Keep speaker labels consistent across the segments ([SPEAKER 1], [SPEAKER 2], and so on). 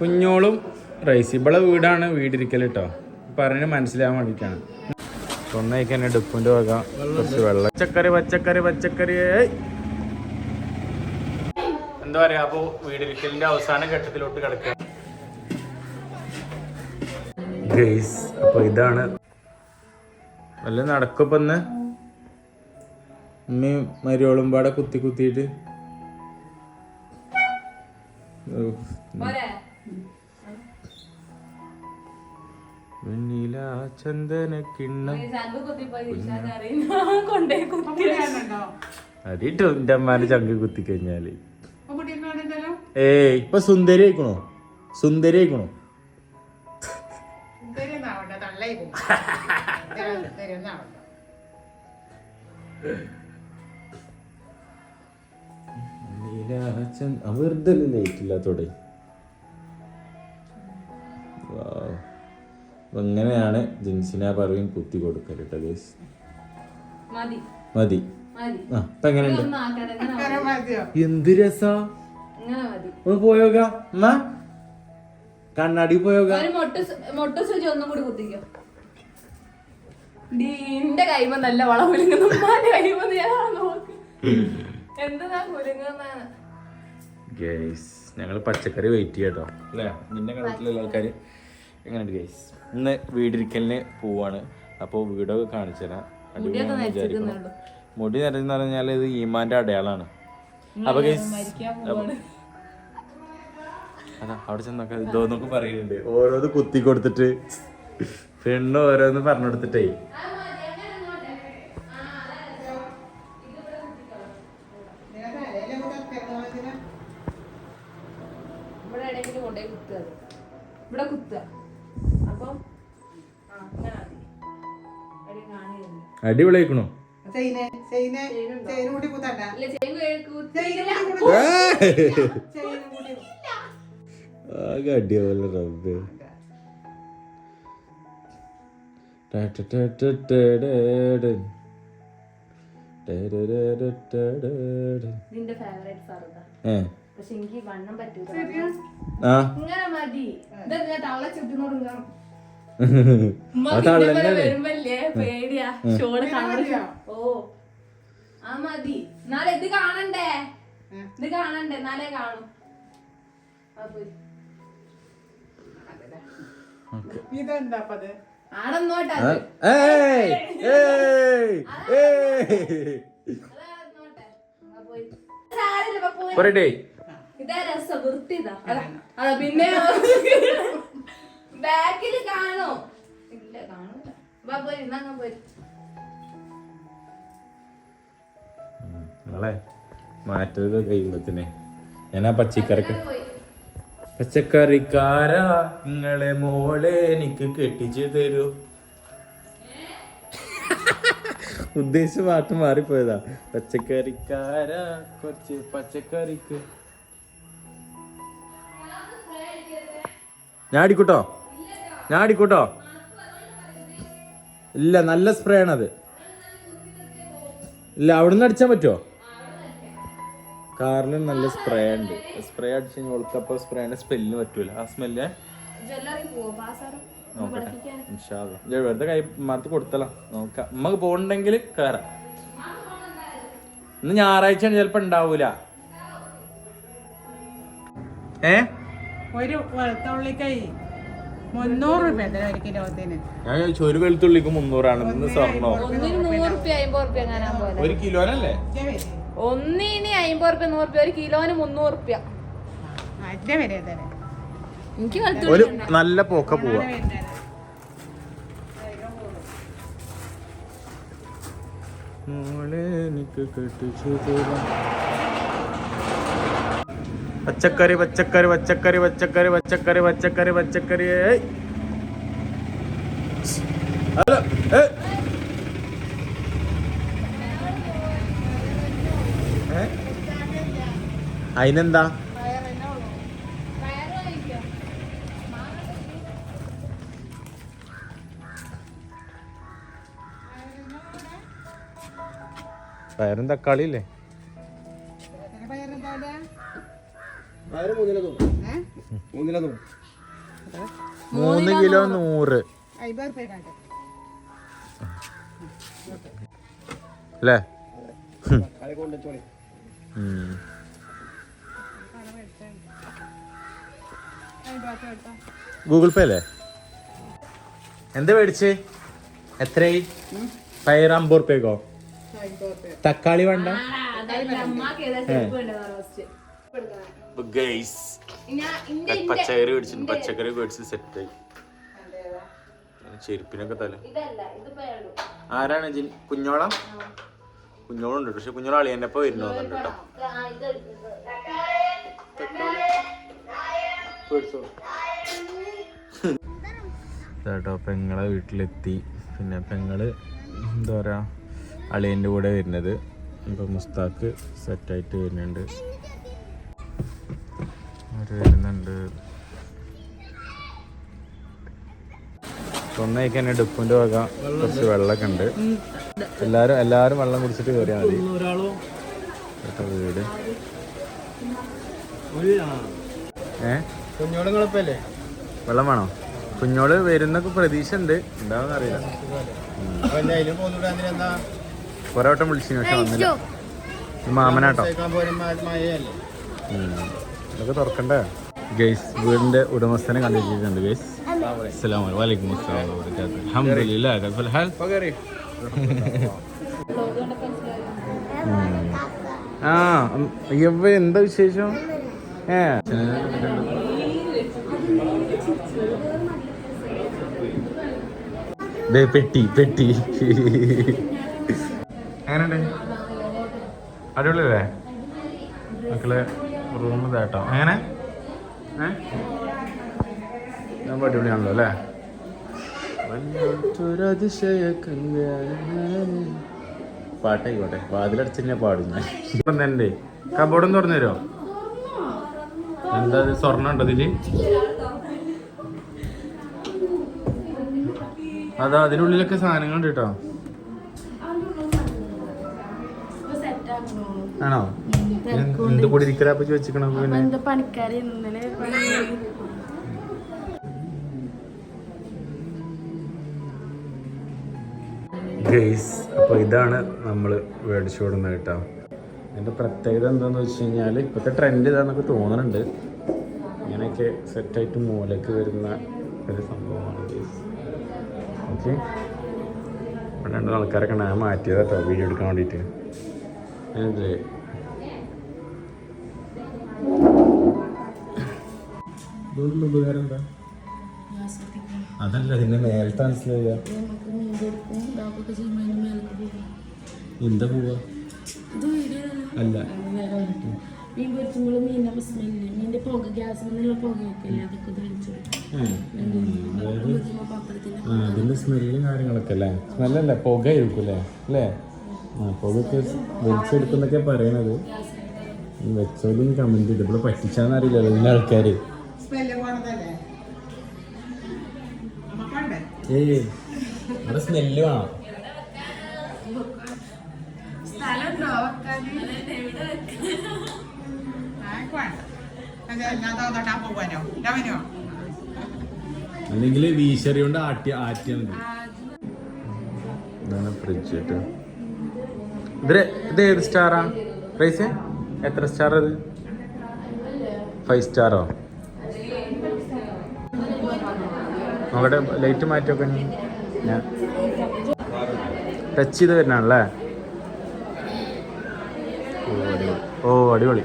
[SPEAKER 1] കുഞ്ഞോളും rice. ഇവളെ വീടാണ് വീടിരിക്കൽ കേട്ടോ പറഞ്ഞ് മനസ്സിലാവാൻ വേണ്ടിയിട്ടാണ് ഒന്നേക്ക് തന്നെ ഡുപ്പിന്റെ വക. കുറച്ച് വെള്ളം. പച്ചക്കറി പച്ചക്കറി പച്ചക്കറി. എന്താ പറയാ അപ്പൊ വീടിരിക്കലിന്റെ അവസാന ഘട്ടത്തിലോട്ട് കിടക്കുക. ഗൈസ് അപ്പൊ ഇതാണ്. വല്ല നടക്കപ്പൊന്ന് ഉമ്മയും മരിയോളും പാടെ കുത്തി കുത്തിയിട്ട്. വെണ്ണില ചന്ദന കിണ്ണം. അതിട്ടോ എന്റെ അമ്മാന്റെ ചങ്ക് കുത്തി കഴിഞ്ഞാൽ. ഏ ഇപ്പൊ സുന്ദരി ആയിക്കണോ? സുന്ദരി ആയിക്കണോ? വെറുതെ ലേറ്റ് ഇല്ലാത്തോടെ Wow. അപ്പൊ ഇങ്ങനെയാണ് ജിൻസിനെ പറയും കുത്തി കൊടുക്കൽ ഗേസ്
[SPEAKER 2] മതി.
[SPEAKER 1] ആ ഇപ്പൊ എങ്ങനെയുണ്ട്? എന്ത് രസാ? ഒന്ന് പോയോക അമ്മ കണ്ണാടി പോയോ
[SPEAKER 2] ഒരു മൊട്ട മൊട്ട ഒന്നും കൂടി കുത്തിക്കോ. എന്റെ കൈമ നല്ല വളം കുലുങ്ങുന്നു ഉമ്മാന്റെ കൈമ ഞാൻ നോക്ക്. എന്താ കുലുങ്ങുന്ന
[SPEAKER 1] ഗൈസ് ഞങ്ങൾ പച്ചക്കറി വെയിറ്റ് ചെയ്യാട്ടോ. അല്ലേ? നിന്റെ കണക്കിലുള്ള ആൾക്കാർ എങ്ങനെയുണ്ട് ഗൈസ് ഇന്ന് വീടിരിക്കലിന് പോവാണ്. അപ്പോൾ വീടൊക്കെ കാണിച്ചു തരാം. വിചാരിക്കുന്നു. മുടി നിറഞ്ഞെന്ന് പറഞ്ഞാൽ ഇത് ഈമാന്റെ അടയാളാണ്. അപ്പൊ ഗൈസ് അതാ അവിടെ ചെന്നൊക്കെ ഇതോന്നൊക്കെ പറയുന്നുണ്ട്. ഓരോന്ന് കുത്തി കൊടുത്തിട്ട്. പെണ്ണ് ഓരോന്ന് പറഞ്ഞു കൊടുത്തിട്ടേ. ആകെ അടിയാവല്ലോ റബ്ബേ ഡാ ഡാ.
[SPEAKER 2] നിന്റെ ഫേവറേറ്റ് ഫറുദ
[SPEAKER 1] ഏ
[SPEAKER 2] പക്ഷെ എനിക്ക് വണ്ണം പറ്റൂല
[SPEAKER 1] ആ
[SPEAKER 2] ഇങ്ങനെ മതി ഇതെന്താ തള്ള ചുറ്റിനോട് ഇത് കാണണ്ടേ? ഇത് കാണണ്ടേ? എന്നാലേ കാണും. ആടന്നോട്ടെ.
[SPEAKER 1] പറയട്ടെ.
[SPEAKER 2] രസം വൃത്തി ഇതാ പിന്നെ ബാക്കിൽ കാണോ. ഇല്ല കാണൂല. വാ ഇന്നങ്ങ്
[SPEAKER 1] നിങ്ങളെ കഴിയുമ്പത്തിനെ ഞാൻ ആ പച്ചക്കറിക്ക്
[SPEAKER 2] പോയി.
[SPEAKER 1] പച്ചക്കറിക്കാരാ നിങ്ങളെ മോളെ എനിക്ക് കെട്ടിച്ചു തരൂ. ഉദ്ദേശിച്ച പാട്ട് മാറിപ്പോയതാ. പച്ചക്കറിക്കാരാ കുറച്ച് പച്ചക്കറിക്ക്. ഞാൻ അടിക്കൂട്ടോ? ഞാൻ അടിക്കൂട്ടോ ഇല്ല നല്ല സ്പ്രേ ആണത് ഇല്ല അവിടുന്ന് അടിച്ചാൻ പറ്റുമോ കാറിൽ നല്ല സ്പ്രേ ഉണ്ട് സ്പ്രേ അടിച്ച് കഴിഞ്ഞാൽ സ്പ്രേ സ്പ്രേന്റെ സ്മെല്ലിന് പറ്റൂല. ആ സ്മെല്ല്? നോക്കട്ടെ. വെറുതെ കൈ മറത്ത് കൊടുത്തലാ. നോക്കാം. നമുക്ക് പോകണ്ടെങ്കിൽ കേറാം. ഇന്ന് ഞായറാഴ്ച ചിലപ്പോ ഉണ്ടാവൂല ഏ?
[SPEAKER 3] ഒരു വെളുത്തുള്ളിക്കൈ മുന്നൂറ് രൂപ ഒരു കിലോത്തിന്
[SPEAKER 1] ഞാൻ ചോദിച്ചു ഒരു വെളുത്തുള്ളിക്ക് മുന്നൂറാണ്. ഇന്ന് സ്വർണോ.
[SPEAKER 2] ഒന്നിന് നൂറ് റുപ്യ അമ്പത് റുപ്യ എങ്ങാനാ പോലെ.
[SPEAKER 1] ഒരു കിലോനല്ലേ?
[SPEAKER 2] ഒന്നിന് അമ്പത് റുപ്യ നൂറ് റുപ്യ ഒരു കിലോന് മുന്നൂറ് റുപ്യ.
[SPEAKER 3] അഞ്ചേ വരെ തരാം
[SPEAKER 2] എനിക്ക്
[SPEAKER 1] ഒരു
[SPEAKER 2] വെളുത്തുള്ളി
[SPEAKER 1] നല്ല പോക്ക പോവാ. മോളെ എനിക്ക് കെട്ടിച്ചു തരാം. പച്ചക്കറി പച്ചക്കറി പച്ചക്കറി പച്ചക്കറി പച്ചക്കറി പച്ചക്കറി പച്ചക്കറി. ഏ? അതിനെന്താ പയറും തക്കാളി ഇല്ലേ മൂന്ന് കിലോ നൂറ്? അല്ലേ. ഗൂഗിൾ പേ അല്ലേ? എന്താ മേടിച്ച്? എത്രയായി? പയർ അമ്പത് റുപ്യക്കോ തക്കാളി വേണ്ട?
[SPEAKER 2] ഫസ്റ്റ്
[SPEAKER 1] പച്ചക്കറി മേടിച്ചു. പച്ചക്കറി മേടിച്ച് സെറ്റ് ആയി. ചെരുപ്പിനൊക്കെ തല. ആരാണ് ജിൻ കുഞ്ഞോളം? ഉണ്ട് പക്ഷെ കുഞ്ഞോളം അളിയന്റെ ഒപ്പം വരുന്നോന്നുണ്ട് കേട്ടോ. കേട്ടോ പെങ്ങളെ വീട്ടിലെത്തി. പിന്നെ പെങ്ങൾ എന്താ പറയാ അളിയന്റെ കൂടെ വരുന്നത്. ഇപ്പൊ മുസ്താക്ക് സെറ്റായിട്ട് വരുന്നുണ്ട്. അവർ വരുന്നുണ്ട്. സ്വന്തമായിക്ക് തന്നെ ഡുപ്പിന്റെ വക കുറച്ച് വെള്ളമൊക്കെ ഉണ്ട്. എല്ലാരും എല്ലാരും വെള്ളം കുടിച്ചിട്ട് കയറിയാൽ മതി. വീട്. ഏ? വെള്ളം വേണോ? കുഞ്ഞോൾ വരുന്നൊക്കെ പ്രതീക്ഷ ഉണ്ട് ഉണ്ടാവുന്ന അറിയില്ല. കൊറേ വട്ടം വിളിച്ചു പക്ഷെ വന്നില്ല. ഇത് മാമനാട്ടോ? ഇതൊക്കെ തുറക്കണ്ടേ? ഗൈസ് വീടിന്റെ ഉടമസ്ഥനെ കണ്ടിട്ടുണ്ട് ഗൈസ്. അലൈക്കും വലൈക്കും അസ്സലാം ഉം. ആ എവ എന്താ വിശേഷം? ഏ. പെട്ടി പെട്ടി. എങ്ങനെയുണ്ട്? അടിപൊളിയല്ലേ? മക്കളെ റൂം ഇതാട്ടോ. എങ്ങനെ? ഏഹ് അടിപൊളിയാണല്ലോ അല്ലേ? പാട്ടായിക്കോട്ടെ വാതിലടച്ച് തന്നെ പാടും ഞാൻ. ഇപ്പം തന്നെ കബോർഡൊന്ന് തുറന്നു തരുമോ എന്താ സ്വർണം ഉണ്ടോ ഇതിൽ? അതാ അതിനുള്ളിലൊക്കെ സാധനങ്ങളുണ്ട് കേട്ടോ. ആണോ? എന്ത് കൂടി ഇരിക്കലാപ്പ ചോദിച്ചിക്കണ പിന്നെ?
[SPEAKER 4] പണിക്കാരി ഇന്നലെ
[SPEAKER 1] അപ്പോൾ ഇതാണ് നമ്മൾ മേടിച്ചു കൊടുക്കുന്നത് കേട്ടോ. അതിന്റെ പ്രത്യേകത എന്താണെന്ന് വെച്ച് കഴിഞ്ഞാൽ ഇപ്പോഴത്തെ ട്രെൻഡ് ഇതാണെന്നൊക്കെ തോന്നുന്നുണ്ട് ഇങ്ങനെയൊക്കെ സെറ്റായിട്ട് മൂലക്ക് വരുന്ന ഒരു സംഭവമാണ് ഗെയ്സ് ഓക്കെ ഇവിടെ രണ്ട് ആൾക്കാരൊക്കെ ഞാൻ മാറ്റിയതാ കേട്ടോ വീഡിയോ എടുക്കാൻ വേണ്ടിയിട്ട്. അതെ. മീൻ ഉപകാരം എന്താ? അതല്ല
[SPEAKER 4] അതിന്റെ മേലേക്ക് പോകും
[SPEAKER 1] എന്താ പോവാ? അല്ല.
[SPEAKER 4] പുക ഗ്യാസ്
[SPEAKER 1] അതിന്റെ സ്മെല്ലും കാര്യങ്ങളൊക്കെ അല്ലേ? സ്മെല്ലല്ല? പുക അല്ലേ? അല്ലേ? ആ പുകയൊക്കെ വലിച്ചെടുക്കുന്നൊക്കെ പറയണത്. വെച്ചോലും കമന്റ് ചെയ്ത് എല്ലാ ആൾക്കാര്. ഏയ് ഇവിടെ സ്മെല്ല് വേണം. അല്ലെങ്കിൽ വീശറി കൊണ്ട് ആട്ടി ആറ്റിയാൽ മതി. ഇതാണ് ഫ്രിഡ്ജ് കേട്ടോ ഇത് ഇത് ഏത് സ്റ്റാറാ പ്രൈസ് എത്ര സ്റ്റാർ അത് ഫൈവ് സ്റ്റാറോ നോക്കട്ടെ ലൈറ്റ് മാറ്റിയൊക്കെ ഞാൻ ടച്ച് ചെയ്ത് വരുന്നാണല്ലേ ഓ അടിപൊളി. ഓ അടിപൊളി.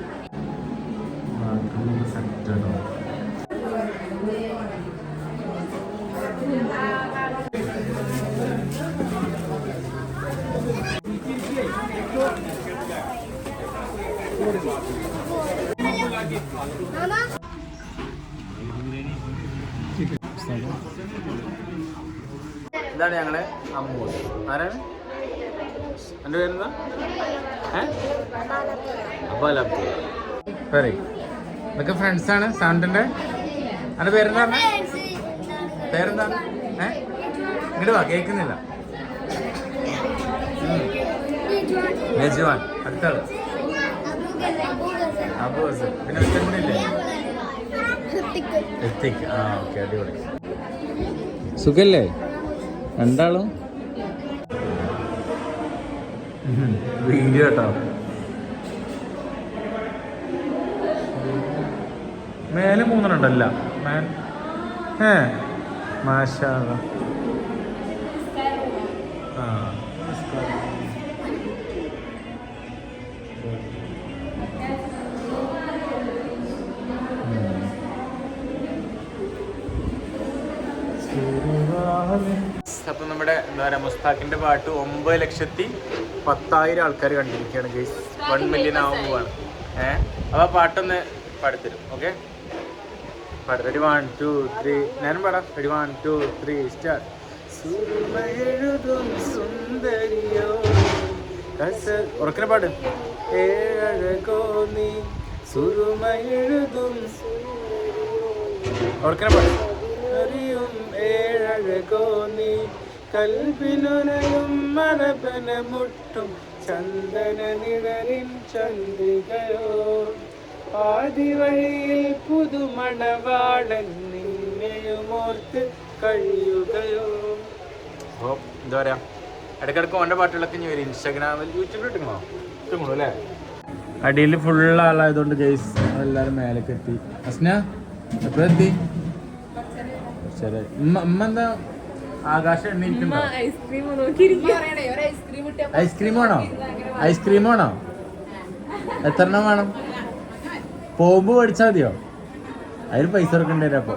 [SPEAKER 1] ഇതാണ് ഞങ്ങളെ അമ്മു ആരാണ്? എന്റെ പേരെന്താ? അബ്ദുൾ പേരെ ഇതൊക്കെ ഫ്രണ്ട്സാണ് സൗണ്ടിന്റെ പേരെന്താ പേരെന്താണ്? പേരെന്താ ഏ? ഇങ്ങോട്ട് വാ കേൾക്കുന്നില്ല. മേജുവാൻ അടുത്ത ആൾ അബു ഹസൻ. പിന്നെ ഒറ്റപ്പിണില്ലേ എത്തിക്ക് ആ ഓക്കെ അടിപൊളി. സുഖല്ലേ? രണ്ടാളും കേട്ടോ. മേലെ മൂന്നെണ്ണം ഉണ്ടല്ല. ഏ മാഷാ അപ്പൊ നമ്മുടെ എന്താ പറയുക മുസ്താഖിന്റെ പാട്ട് ഒമ്പത് ലക്ഷത്തി പത്തായിരം ആൾക്കാർ കണ്ടിരിക്കുകയാണ് ഗൈസ് വൺ മില്യൺ ആവുമ്പോഴാണ് ഏഹ് അപ്പോൾ ആ പാട്ടൊന്ന് പാടിത്തരും ഓക്കെ പാടി വൺ ടു ത്രീ ഞാനും പാടാം. Ready one two three star ഉറക്കിനെ പാട്. ഏഴകോ നീ സുറുമയെഴുതും ഉറക്കനെ പാട്. അറിയും ഏഴകോ നീ കൽവിനുനയും മരപന മുട്ടും ചന്ദന നിഴലിൻ ചന്ദ്രികയോ ആദിവഴിയിൽ പുതുമണവാളൻ നിന്നെയുമോർത്ത് കഴിയുകയോ. അപ്പോൾ എന്താ പറയാ? ഇടയ്ക്കിടയ്ക്ക് ഓന്റെ പാട്ടുകളൊക്കെ ഇനി വരും. ഇൻസ്റ്റാഗ്രാമിൽ യൂട്യൂബിൽ കിട്ടുമോ കിട്ടുമ്പോൾ അല്ലേ അടിയിൽ ഫുൾ ആളായതുകൊണ്ട് ഗൈസ് എല്ലാവരും മേലേക്ക് എത്തി അസ്ന എപ്പോഴെത്തി ശരി ഉമ്മ ഉമ്മ എന്താ ആകാശം എണ്ണീറ്റുണ്ടോ
[SPEAKER 2] ഐസ്ക്രീം
[SPEAKER 1] വേണോ ഐസ്ക്രീം വേണോ? എത്ര എണ്ണം വേണം? പോകുമ്പോ മേടിച്ചാൽ മതിയോ? അതിന് പൈസ കൊടുക്കണ്ടേ അപ്പൊ.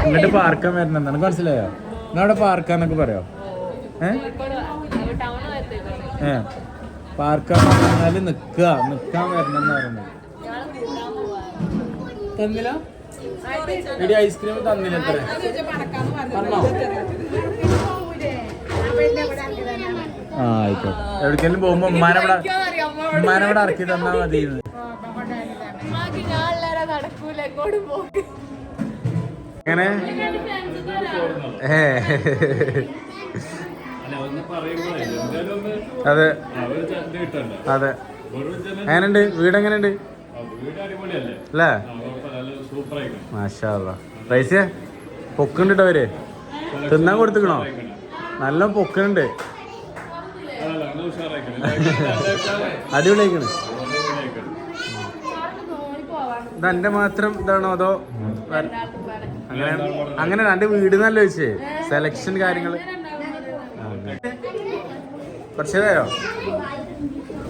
[SPEAKER 1] ഇങ്ങോട്ട് പാർക്കാൻ വരണം. നിനക്ക് മനസ്സിലായോ? നിങ്ങളവിടെ പാർക്കാന്നൊക്കെ പറയോ? ഏ? ഏ പാർക്കാൻ പറഞ്ഞാൽ നിക്കുക നിക്കാൻ വരണം എന്ന് പറയുന്നത് തന്നില്ല ഐസ്ക്രീം തന്നില്ല എത്ര പറഞ്ഞോ ആ ആയിക്കോട്ടെ. എവിടേക്കെങ്കിലും പോകുമ്പോ ഉമ്മാനവിടെ ഉമ്മാനവിടെ ഇറക്കി തന്നാ മതി എങ്ങനെ? ഏ. അതെ. അതെ. എങ്ങനെയുണ്ട്? വീട് എങ്ങനെയുണ്ട്? അല്ലേ? മാഷാ റൈസേ പൊക്കുണ്ട് അവർ? തിന്നാൻ കൊടുത്തുക്കണോ? നല്ല പൊക്കുന്നുണ്ട് അടിപൊളിയായിക്കണ് ഇത് എന്റെ മാത്രം ഇതാണോ അതോ അങ്ങനെ അങ്ങനെ രണ്ട് വീട് നല്ല ചോദിച്ചേ? സെലക്ഷൻ കാര്യങ്ങൾ. കുറച്ചേതായോ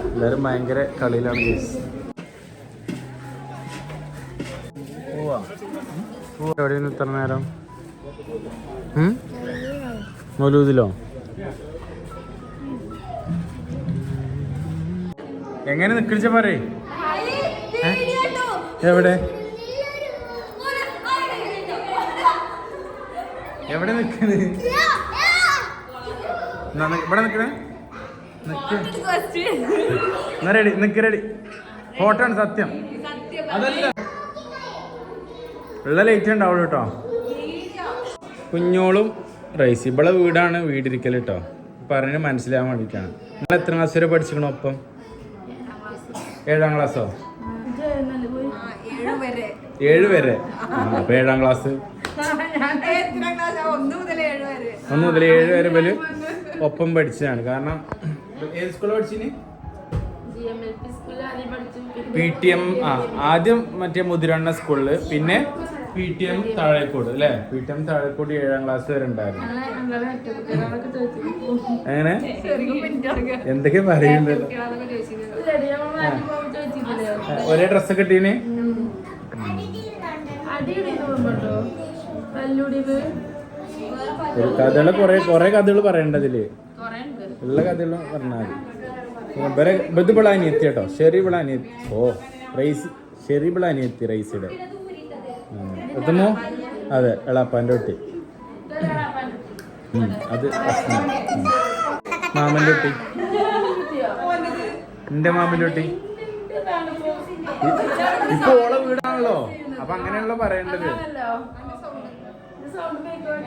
[SPEAKER 1] എല്ലാവരും ഭയങ്കര കളിയിലാണ് കേസ് എവിടെയാണ് ഇത്ര നേരം? മൗലൂദിലോ? എങ്ങനെ നിക്കിച്ച പറയേ? എവിടെ? എവിടെ നിക്കണ്? എന്നാ നി- ഇവിടെ നിക്കണേ? റെഡി നിക്ക് റെഡി ഫോട്ടോ ആണ് സത്യം. അതല്ല. ഉള്ള ലൈറ്റ് ഉണ്ടാവുള്ളൂ കേട്ടോ കുഞ്ഞോളും റൈസ്. ഇവിടെ വീടാണ് വീടിരിക്കൽ കേട്ടോ പറഞ്ഞ് മനസ്സിലാവാൻ വേണ്ടിയിട്ടാണ് നിങ്ങൾ എത്ര ക്ലാസ് വരെ പഠിച്ചിക്കണോ ഒപ്പം? ഏഴാം ക്ലാസ്സോ ഏഴ് വരെ. അപ്പൊ ഏഴാം ക്ലാസ് ഒന്ന് മുതൽ ഏഴ് വരെ. ഒപ്പം പഠിച്ചതാണ്. കാരണം ഏത് സ്കൂളിൽ പഠിച്ചിന്? പി ടി എം ആ ആദ്യം മറ്റേ മുതിരണ്ണ സ്കൂളിൽ പിന്നെ പി ടി എം താഴേക്കോട് അല്ലേ പി ടി എം താഴേക്കോട് ഏഴാം ക്ലാസ് വരെ ഉണ്ടായിരുന്നു. അങ്ങനെ എന്തൊക്കെ പറയുന്നത്? ഒരേ ഡ്രസ് കിട്ടീന് കഥകൾ കൊറേ കൊറേ കഥകൾ പറയണ്ടതിൽ. ഉള്ള കഥകളും പറഞ്ഞാൽ മതി. ഇത് ഇവിടെ അനിയത്തി കേട്ടോ. ഷെറി ഇവിടെ അനിയത്തി. ഓ റൈസ് ഷെറി ഇവിടെ അനിയത്തി റൈസിയുടെ എത്തുമോ? അതെ എളാപ്പാന്റെ കുട്ടി. അത്. മാമന്റെ കുട്ടി. എന്റെ മാമന്റെ കുട്ടി. ഇപ്പൊ ഓളെ വീടാണല്ലോ. അപ്പൊ അങ്ങനെയുള്ള പറയേണ്ടത്.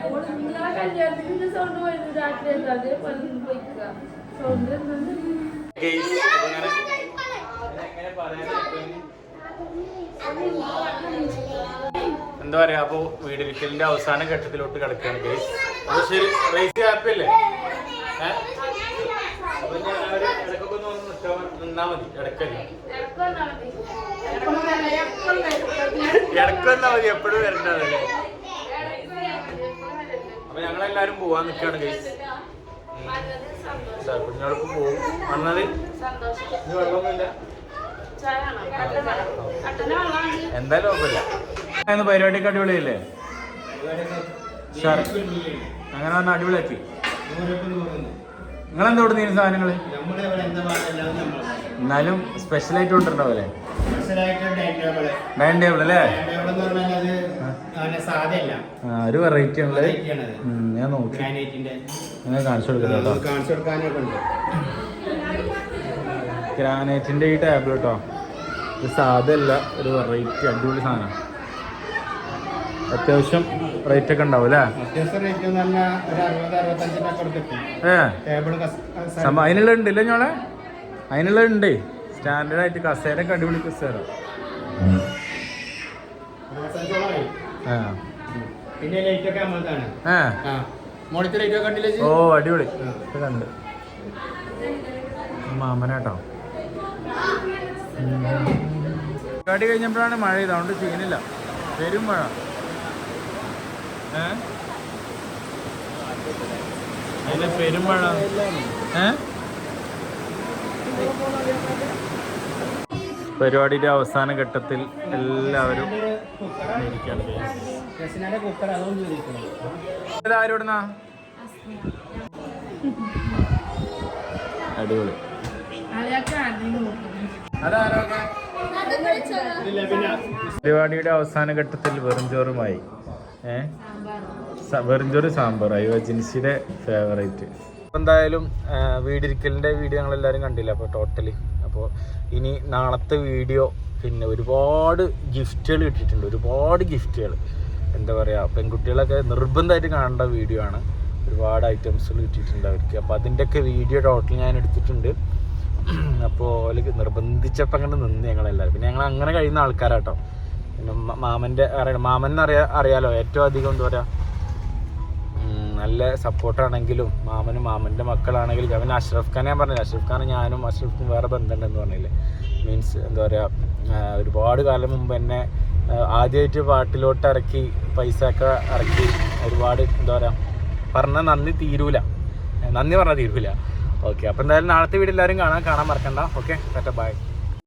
[SPEAKER 4] നിങ്ങളെ കല്യാണത്തിന് സൗണ്ട് പോയിരുന്നു രാത്രി എന്താ? പറയാ പോയിക്കുക സൗണ്ട്
[SPEAKER 1] അപ്പൊ വീട് വിഷലിന്റെ പറയാനാ? എന്താ പറയാ അപ്പൊ വീടിരിക്കലിന്റെ അവസാന ഘട്ടത്തിലോട്ട് കിടക്കുകയാണ് ഗൈസ് ശരി റേസ് ഹാപ്പി അല്ലേ? ഒന്ന് നിന്നാ മതി ഇടയ്ക്കൊന്നാ മതി എപ്പോഴും വരണ്ടതല്ലേ? ഞങ്ങളെല്ലാരും പോവാൻ നിൽക്കാണ് ഗൈസ് കുഞ്ഞോടൊപ്പം പോകും വന്നത്? വെള്ളമൊന്നുമില്ല. എന്തായാലും കുഴപ്പമില്ല പരിപാടിയൊക്കെ അടിപൊളിയല്ലേ? സാർ അങ്ങനെ വന്ന അടിപൊളിയാക്കി. നിങ്ങളെന്താ
[SPEAKER 5] കൊടുത്തീന് സാധനങ്ങൾ?
[SPEAKER 1] എന്നാലും സ്പെഷ്യൽ ആയിട്ട് കൊണ്ടുണ്ടാവല്ലേ
[SPEAKER 5] ഡൈനിങ് ടേബിൾ
[SPEAKER 1] അല്ലേ? ഒരു വെറൈറ്റി ഉള്ളത്.
[SPEAKER 5] Variety ആണത്.
[SPEAKER 1] ഉം, ഞാൻ നോക്കി. ഞാൻ കാണിച്ചു കൊടുക്കാം
[SPEAKER 5] ഉണ്ട്
[SPEAKER 1] ഗ്രാനൈറ്റിന്റെ ഈ ടേബിൾ കേട്ടോ ഇത് സാധല്ല ഒരു വെറൈറ്റി അടിപൊളി സാധനം. അത്യാവശ്യം റേറ്റ് ഒക്കെ ഉണ്ടാവും അല്ലേ? അതിനുള്ള ഉണ്ടല്ലേ ഇല്ല അതിനുള്ള ഉണ്ട് സ്റ്റാൻഡേർഡ് ആയിട്ട് കസേരയൊക്കെ അടിപൊളി കസേര. ഓ അടിപൊളി. കണ്ട്. മാമനാട്ടോ കടി കഴിഞ്ഞപ്പോഴാണ് മഴ ചെയ്ത് അതുകൊണ്ട് ചെയ്യുന്നില്ല പെരും മഴ. ഏ? അതിന്റെ പെരും മഴ. ഏ? പരിപാടിയുടെ അവസാന ഘട്ടത്തിൽ എല്ലാവരും അടിപൊളി. പരിപാടിയുടെ അവസാന ഘട്ടത്തിൽ വെറുംചോറുമായി വെറും ചോറ് സാമ്പാർ സാമ്പാറായി ജിൻസിയുടെ ഫേവറേറ്റ് എന്തായാലും വീടിരിക്കലിന്റെ വീഡിയോ ഞങ്ങളെല്ലാവരും കണ്ടില്ല? അപ്പോൾ ടോട്ടലി അപ്പോൾ ഇനി നാളത്തെ വീഡിയോ പിന്നെ ഒരുപാട് ഗിഫ്റ്റുകൾ കിട്ടിയിട്ടുണ്ട്. ഒരുപാട് ഗിഫ്റ്റുകൾ. എന്താ പറയുക പെൺകുട്ടികളൊക്കെ നിർബന്ധമായിട്ട് കാണേണ്ട വീഡിയോ ആണ്. ഒരുപാട് ഐറ്റംസ് കിട്ടിയിട്ടുണ്ട് അവർക്ക്. അപ്പോൾ അതിന്റെയൊക്കെ വീഡിയോ ടോട്ടൽ ഞാൻ എടുത്തിട്ടുണ്ട്. അപ്പോൾ അതിൽ നിർബന്ധിച്ചപ്പോൾ അങ്ങനെ നിന്ന് ഞങ്ങളെല്ലാവരും പിന്നെ ഞങ്ങൾ അങ്ങനെ കഴിയുന്ന ആൾക്കാരാട്ടോ. പിന്നെ മാമന്റെ അറിയണം മാമൻ അറിയാ അറിയാലോ? ഏറ്റവും അധികം എന്താ പറയുക നല്ല സപ്പോർട്ടാണെങ്കിലും മാമനും മാമന്റെ മക്കളാണെങ്കിലും അവൻ അഷ്റഫ് ഖാൻ ഞാൻ പറഞ്ഞില്ല അഷ്റഫ് ഖാൻ ഞാനും അഷ്റഫും വേറെ ബന്ധമുണ്ടെന്ന് പറഞ്ഞില്ലേ. മീൻസ് എന്താ പറയുക ഒരുപാട് കാലം മുമ്പ് എന്നെ ആദ്യമായിട്ട് പാട്ടിലോട്ട് ഇറക്കി പൈസ ഒക്കെ ഇറക്കി ഒരുപാട് എന്താ പറയുക പറഞ്ഞാൽ നന്ദി തീരൂല. നന്ദി പറഞ്ഞാൽ തീരൂല. ഓക്കെ അപ്പോൾ എന്തായാലും നാളത്തെ വീട് എല്ലാവരും കാണാൻ കാണാൻ മറക്കണ്ട. Okay bye.